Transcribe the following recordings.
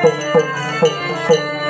pum pum pum pum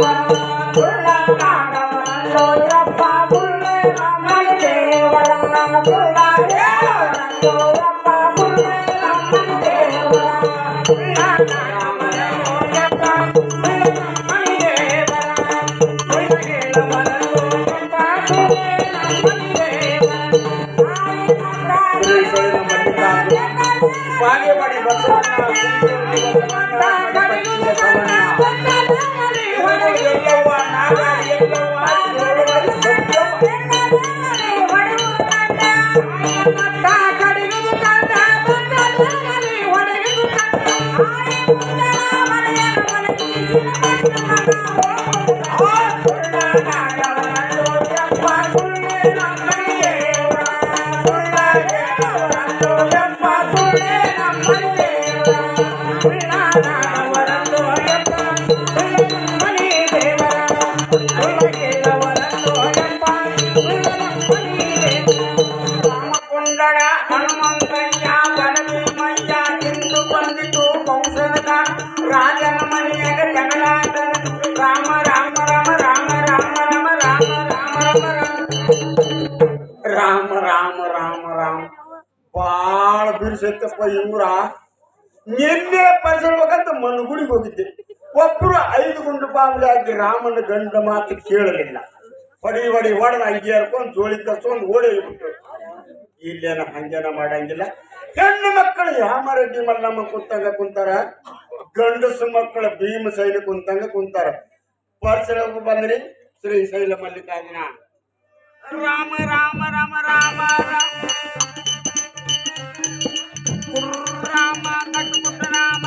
Bye. எல்லவா நானா எல்லவா. ಬಾಳ ಇವರ ನಿನ್ನೆ ಪರಿಸಲ್ಬೇಕಂತ ಮನುಗುಡಿಗೆ ಹೋಗಿದ್ದೆ. ಒಬ್ರು ಐದು ಗುಂಡು ಬಾಂಬ್ಲೆ ಆಗಿ ರಾಮನ ಗಂಡ ಮಾತು ಕೇಳಲಿಲ್ಲ. ಹೊಡಿ ಹೊಡಿ ಹೊಡೆದ ಹಂಗೆ ಹರ್ಕೊಂಡು ಜೋಳಿ ಓಡಿ ಹೋಗ್ಬಿಟ್ರು ಇಲ್ಲೇನ ಹಂಗೇನ ಮಾಡಂಗಿಲ್ಲ. ಹೆಣ್ಣು ಮಕ್ಕಳು ಯಾಮರೆಡ್ಡಿ ಮಲ್ಲಮ್ಮ ಕುಂತಂಗ ಕುಂತಾರ? ಗಂಡಸು ಮಕ್ಕಳ ಭೀಮ ಶೈಲ ಕುಂತಂಗ ಕುಂತಾರ. ಪರ್ಸಲ ಬಂದ್ರಿ? ಶ್ರೀ ಶೈಲ ಮಲ್ಲಿಕಾರ್ಜುನ. ರಾಮ ರಾಮ ರಾಮ ರಾಮ ರಾಮ. ಕುರ್ರಾಮ ಕಟ್ಕುಟ್ಟರಾಮ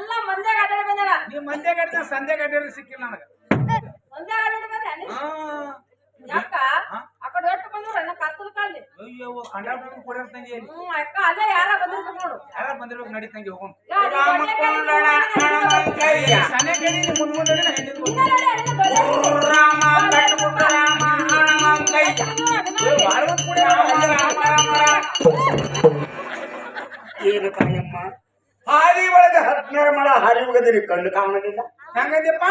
ಎಲ್ಲ ಮಂದ್ಯಾಗ ಅಡ್ಡಾಡಿ ಬಂದಾರ ನೀವು ಮಂದ್ಯಾಗ ಸಂಧ್ಯಾಗ ಅಡ್ಡಾಡಿ ಸಿಕ್ಕಿಲ್ಲ ನನಗೆ. ಹಾರಿ ಆ ಅಯ್ಯೋ ತಂಗಿ ಯಾರ ನೋಡು. ಯಾರ ಬಂದಿರ್ಬೇಕು ನಡಿ ತಂಗಿ ಹೋಗೋಣ. ಮುಂದೆ ರಾಮ ರಾಮ ರಾಮ ರಾಮ ತಾಯಮ್ಮ ಒಳಗೆ ಹದಿನಾರು ಮಳ ಹಾರಿ ಹೋಗದಿರಿ ಕಂಡು ಕಾಣಲಿಲ್ಲ ಹಂಗಂದ್ಯಪ್ಪ?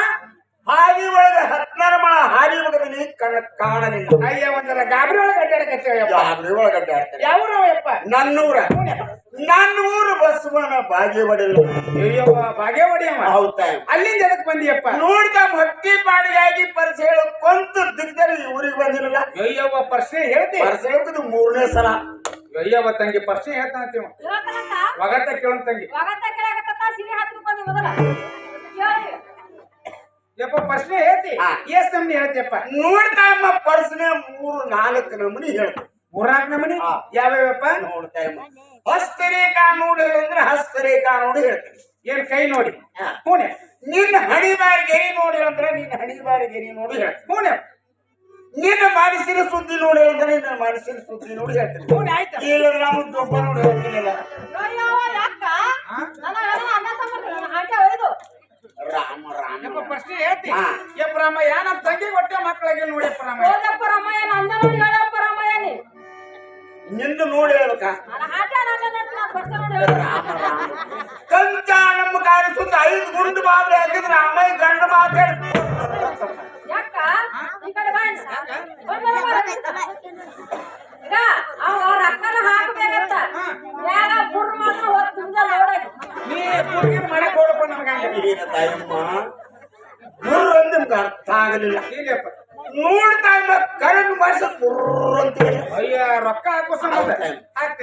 ಕಾಣಲಿಲ್ಲ ಅಯ್ಯ ಒಂದರ ಗಾಬರಿ ಒಳಗೆ ಅಡ್ಡಾಡಕತ್ತೇವಪ್ಪ ನನ್ನೂರ. ನನ್ನ ಊರು ಬಸವನ ಬಾಗೇವಾಡಿಲ್ಲ ಅಯ್ಯವ್ವ ಬಾಗೇವಾಡಿ ಅವ ಹೌದಾ ಅಲ್ಲಿಂದ ಎದಕ್ ಬಂದಿಯಪ್ಪ? ನೋಡಿದ ಹೊಟ್ಟಿ ಬಾಡಿಗಾಗಿ ಪರಿಚಯ ಹೇಳು ಕೊಂತ ದಿಗ್ದಲ್ಲಿ ಊರಿಗೆ ಬಂದಿರಲ್ಲ ಅಯ್ಯವ್ವ ಪ್ರಶ್ನೆ ಹೇಳ್ತಿ. ಪರಿಚಯ ಹೇಳ್ತಿದ್ದು ಮೂರನೇ ಸಲ. ಅಯ್ಯವ್ವ ತಂಗಿ ಪ್ರಶ್ನೆ ಹೇಳ್ತಾನಂತೀವ ಒಗತ ಒಗತ್ತ ಕೇಳನ್ ತಂಗಿ. ಒಗತ್ತ ಕೇಳಾಕತ್ತ ಸಿರಿ ಹತ್ತು ರೂಪಾಯಿ ಮೊದಲ. ಕೇಳಿ. ಯಪ್ಪ ಪ್ರಶ್ನೆ ಹೇಳ್ತಿ ಎಸ್ ನಮ್ನಿ ಹೇಳ್ತಿಯಪ್ಪ. ನೋಡ್ತಾ ಅಮ್ಮ ಪರ್ಸನೆ ಮೂರು ನಾಲ್ಕು ನಮೂನಿ ಹೇಳ್ತು ಮೂರ್ನಾಲ್ಕು ನಮನಿ. ಯಾವ್ಯಾವಪ್ಪ ನೋಡ್ತಾ ಅಮ್ಮ ಹಸ್ತರೇಖಾ ನೋಡಿ ಅಂದ್ರೆ ಹಸ್ತರೇಖಾ ನೋಡಿ ಹೇಳ್ತೀನಿ ಏನ್ ಕೈ ನೋಡಿ. ಹೂನೆ ನಿನ್ನ ಹಣಿ ಬಾರಿ ಗೆರಿ ನೋಡಿ ಅಂದ್ರೆ ನಿನ್ನ ಹಣಿ ಬಾರಿ ಗೆರಿ ನೋಡಿ ಹೇಳ್ತೀನಿ ಹೂನೆ ನಿನ್ನ ಮನಸ್ಸಿನ ಸುದ್ದಿ ನೋಡಿ ಅಂದ್ರೆ ನಿನ್ನ ಮನಸ್ಸಿನ ಸುದ್ದಿ ನೋಡಿ ಹೇಳ್ತೀನಿ ನೋಡಿ ಆಯ್ತು? ಇಲ್ಲದ್ರೆ ನಾವು ದೊಡ್ಡ ನೋಡಿ ಹೇಳ್ತೀನಿಲ್ಲ. ಹಾಕ್ಬೇಕಂತ ಮ್ಯಾಗ ಬುರ್ರ್ ಮಾತ್ರ ಹೋದ್ ತುಂಜಲ್ ನೋಡಕ್ಕೆ. ನೀ ಹುಡುಗಿ ಮಾಡಕ್ ಹೋಗಪ್ಪ ನಮ್ಗೆ ಏನ ತಾಯಮ್ಮ ಗುರ್ರ ಅಂತ ನಿಮ್ಗೆ ಅರ್ಥ ಆಗಲಿಲ್ಲ ಇಲ್ಲಪ್ಪ ನೋಡ್ತಾ ಟೈಮ್ ಕರೆಂಟ್ ಮಾಡಿಸ ಅಂತ ಅಯ್ಯ ರೊಕ್ಕ ಹಾಕೋ ಸಂಬಂಧ.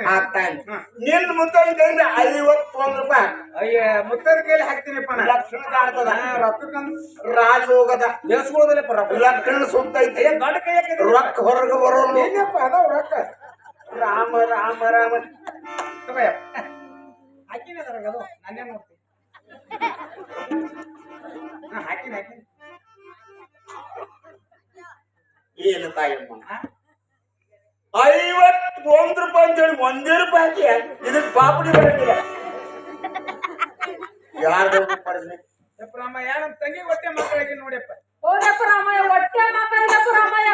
ಹಾಕ್ತಾನೆ. ನಿನ್ ಮುತ್ತೈದೆಯಿಂದ ಐವತ್ತೊಂದು ರೂಪಾಯಿ. ಅಯ್ಯ ಮುತ್ತದ ಕೈಲಿ ಹಾಕ್ತೀನಿಪ್ಪ ನಾ ಲಕ್ಷಣ ಕಾಣ್ತದ ರೊಕ್ಕಕ್ಕಂದು ರಾಜಯೋಗದ. ದೇವಸ್ಕೊಳ್ಳೋದಿಲ್ಲಪ್ಪ ರೊಕ್ಕ. ಲಕ್ಷಣ ಸುತ್ತ ಐತೆ. ದೊಡ್ಡ ಕೈ ರೊಕ್ಕ ಹೊರಗೆ ಬರೋ ಏನಪ್ಪ ಅದಾವ ರೊಕ್ಕ. ರಾಮ ರಾಮ ರಾಮ. ಹಾಕಿನ ಅದ್ರಾಗ ಅದು. ನಾನೇ ನೋಡ್ತೀನಿ. ಹಾಕಿನ ಹಾಕಿನ ಏನು ತಾಯಮ್ಮ? ಹಾ? ಐವತ್ತೊಂದು ರೂಪಾಯಿ ಅಂತ ಹೇಳಿ ಒಂದೇ ರೂಪಾಯಿ ಹಾಕಿ ಇದಕ್ಕೆ ಪಾಪಡಿ ಬರಂಗಿಲ್ಲ ಯಾರ್ದು ಪಡೆದ್ರಿ ರಾಮಯ್ಯ ನಮ್ಮ ತಂಗಿ ಹೊಟ್ಟೆ ಮಕ್ಕಳಿಗೆ ನೋಡಿಯಪ್ಪ ಹೋದಪ್ಪ ರಾಮಯ್ಯ ಹೊಟ್ಟೆ ಮಕ್ಕಳಿಗಪ್ಪ ರಾಮಯ್ಯ.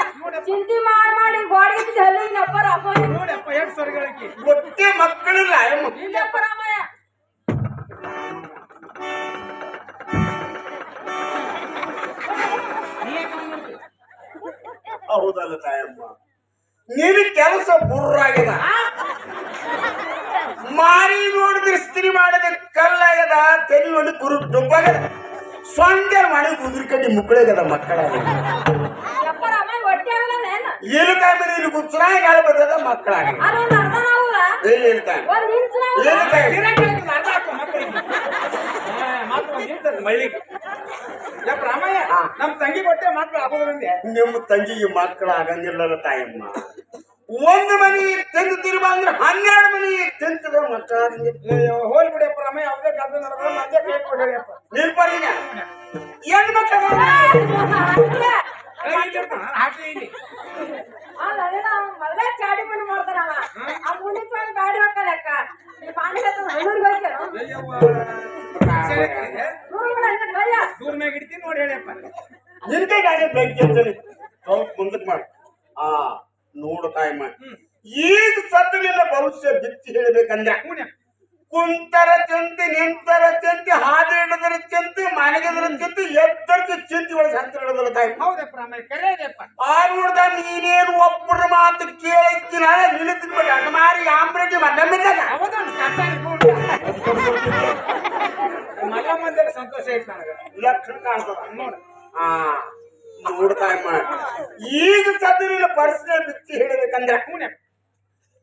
ಚಿಂತೆ ಮಾಡಿ ಮಾಡಿ ಗೋಡೆಗೆ ಜಲ್ಲಿನಪ್ಪ ರಾಮಯ್ಯ. ನೋಡಪ್ಪ ಎಷ್ಟು ಸ್ವರ್ಗಳಿಗೆ ಒಟ್ಟೆ ಮಕ್ಕಳಿಲ್ಲ ಇಲ್ಲಪ್ಪ ರಾಮಯ್ಯ. ಹೌದಲ್ಲ ತಾಯಮ್ಮ? ನಿನ್ ಕೆಲಸ ಬುರ್ರಾಗ್ಯದ. ಮಾರಿ ನೋಡಿದ್ರೆ ಸ್ತ್ರೀ ಮಾಡಿದ ಕಲ್ಲಾಗ್ಯದ ತೆಲಿ ನೋಡಿ ಕುರು ಡುಬ್ಬಾಗ್ಯದ ಸೊಂಡೆ ಮಾಡಿ ಉದುರು ಕಡ್ಡಿ ಮುಕ್ಕಳಾಗ್ಯದ ಮಕ್ಕಳ ಏನು ತಾಯಿ ಇಲ್ಲಿ ಗುಚ್ಚರಾಗ ಗಾಳಿ ಬರ್ತದ ಮಕ್ಕಳಾಗ ಏನು ನಾವು ಏನು ತಾಯಿ ಮಳ್ಳಿಗೆ ಯಪ್ಪ ರಾಮಯ್ಯ. ನಮ್ಮ ತಂಗಿ ಹೊಟ್ಟೆ ಮಕ್ಕಳು ಆಗೋದ್ರಿಂದ ನಿಮ್ಮ ತಂಗಿಗೆ ಮಕ್ಕಳು ಆಗಂಗಿಲ್ಲಲ್ಲ ತಾಯಮ್ಮ. ಒಂದು ಮನಿ ತಿಂದು ತಿರುಬ ಅಂದ್ರೆ ಹನ್ನೆರಡು ಮನಿ ತಿಂತದ ಮಕ್ಕಳ ಹೋಲ್ ಬಿಡಿಯಪ್ಪ ರಾಮಯ್ಯ ಯಾವುದೇ ಗದ್ದೆ ನಡೆದ್ರೆ ಮತ್ತೆ ಕೈ ಕೊಡಿಯಪ್ಪ ನಿಲ್ಪಡಿನ ಹೆಣ್ಣು ಮಕ್ಕಳ? ನಾವು ಮೊದಲೇ ಚಾಡಿ ಬಂದು ಮಾಡ್ತಾನ ಅವ ಆ ಮುಂದಿನ ಗಾಡಿ ಹೋಗ್ತಾನೆ ಅಕ್ಕ ಈ ಪಾಂಡಿ ಹತ್ರ ದೂರ ಮ್ಯಾಗ ಹಿಡಿತೀನಿ ನೋಡಿ ಹೇಳಪ್ಪ ನಿನ್ ಕೈ ಗಾಡಿ ಬೆಂಕಿ ಹಚ್ಚಲಿ ಸ್ವಲ್ಪ ಮುಂದಕ್ಕೆ ಮಾಡು. ಆ ನೋಡು ತಾಯಮ್ಮ ಈಗ ಸತ್ತು ನಿನ್ನ ಭವಿಷ್ಯ ಬಿತ್ತಿ ಹೇಳಬೇಕಂದ್ರೆ ಕುಂತರ ಚಂತಿ ನಿಂತರ ಚಂತಿ ಹಾದಿ ಹಿಡಿದ್ರ ಚಂತಿ ಮನೆಗಿದ್ರ ಚಂತಿ ಎದ್ದರ್ತಿ ಚಿಂತೆ ಒಳಗೆ ಸಂತ ಹಿಡಿದಲ್ಲ ತಾಯಿ. ಹೌದಪ್ಪ ರಾಮಯ್ಯ ಆ ನೋಡ್ದ ನೀನೇನು ಒಬ್ಬರ ಮಾತು ಕೇಳಿದ್ದಿನ ನಿಲ್ಲಿದ್ಬಿಟ್ಟು ಕಾಣ್ತದ ನೋಡ. ಆ ನೋಡ್ತಾ ಇಮ್ಮ ಈಗ ಸದ್ದು ನಿನ್ನ ಪರಿಸ್ಥಿತಿ ಬಿತ್ತಿ ಹೇಳಬೇಕಂದ್ರೆ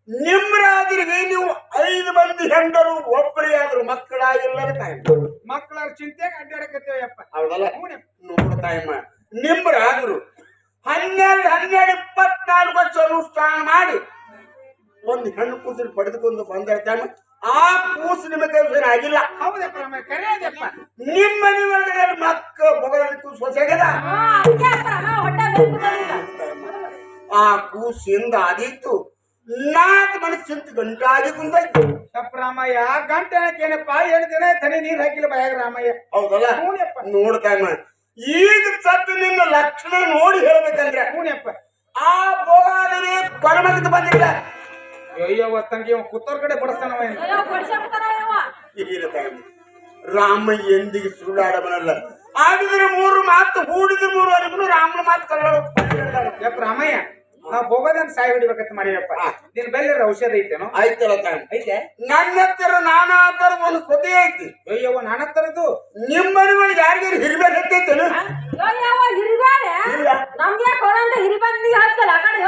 ನಿಮ್ರಾದ್ರಿಗೆ ನೀವು ಐದು ಮಂದಿ ಹೆಂಡರು ಒಬ್ಬರಿಗಾದ್ರು ಮಕ್ಕಳಾಗಿಲ್ಲದ ಮಕ್ಕಳಾಗಿಲ್ಲ ಮಕ್ಕಳ ಚಿಂತೆಗೆ ಅಡ್ಡಾಡಕತ್ತೇವಪ್ಪ ಹೌದಲ್ಲ? ನೋಡ್ತಾ ಹನ್ನೆರಡು ಹನ್ನೆರಡು ಇಪ್ಪತ್ನಾಲ್ಕು ವರ್ಷ ಅನುಷ್ಠಾನ ಮಾಡಿ ಒಂದು ಹೆಣ್ಣು ಕೂದಲು ಪಡೆದುಕೊಂಡು ಬಂದಿರ್ತಾನೆ ಆ ಕೂಸು ನಿಮಗೆ ಆಗಿಲ್ಲ. ಹೌದಪ್ಪ ರಾಮಯ್ಯ ಕರೆಯದಪ್ಪ. ನಿಮ್ಮ ಮನೆ ಮಕ್ಕ ಬೊಗಲಿಕ್ಕೂ ಸೊಸೆಗದ ಆ ಕೂಸಿಂದ ಆದಿತ್ತು ನಾಲ್ಕು ಮನೆ ಚಿಂತ ಗಂಟಾಗಿ ಕುಂದಾಯ್ತು ತಪ್ಪ ರಾಮಯ್ಯ ಗಂಟೆ ಏನಪ್ಪ ಏಳು ದಿನ ತನಿ ನೀರ್ ಹಾಕಿಲ್ಲ ಬಯಾಗ ರಾಮಯ್ಯ. ಹೌದಲ್ಲ? ನೋಡ್ತಾಯ ಈಗ ಸತ್ತು ನಿನ್ನ ಲಕ್ಷಣ ನೋಡಿ ಹೇಳ್ಬೇಕಂದ್ರೆ ಆ ಭೋಗಾದವೇ ಕೊರಮಗದ ಬಂದಿಲ್ಲ. ಅಯ್ಯವ ತಂಗಿ ಅವ ಕುತ್ತೋರ್ ಕಡೆ ಬಡಸ್ತಾನವ ಇಲ್ಲ ತಂಗಿ ರಾಮ ಎಂದಿಗೆ ಸುಳ್ಳಾಡಬನಲ್ಲ ಆಡಿದ್ರೆ ಮೂರು ಮಾತು ಹೂಡಿದ್ರೆ ಮೂರು ಅರಿಗೂ ರಾಮನ ಮಾತು ಕಲ್ಲರು ಯಪ್ಪ ರಾಮಯ್ಯ ನಾವು ಹೋಗೋದನ್ನ ಸಾಯಿ ಹಿಡಿಬೇಕಂತ ಮಾಡಿರಪ್ಪ ನಿನ್ ಬೆಲ್ಲಿರ ಔಷಧ ಐತೇನು? ಆಯ್ತಲ್ಲ ತಾಯಿ. ಐತೆ? ನನ್ನ ಹತ್ತಿರ ನಾನಾ ತರ ಒಂದು ಕೊತೆ ಐತಿ. ಅಯ್ಯವ್ವ ನಾನ ತರದು ನಿಮ್ಮ ಮನೆಗಳು ಯಾರಿಗಾರು ಹಿರಿಬೇಕೈತೇನು ಹಿರಿಬೇಡ ನಮ್ಗೆ ಕೊರಂತ ಹಿರಿಬೇಡ ನೀ ಹೇಳ್ತಲ್ಲ ಆ ಕಡೆ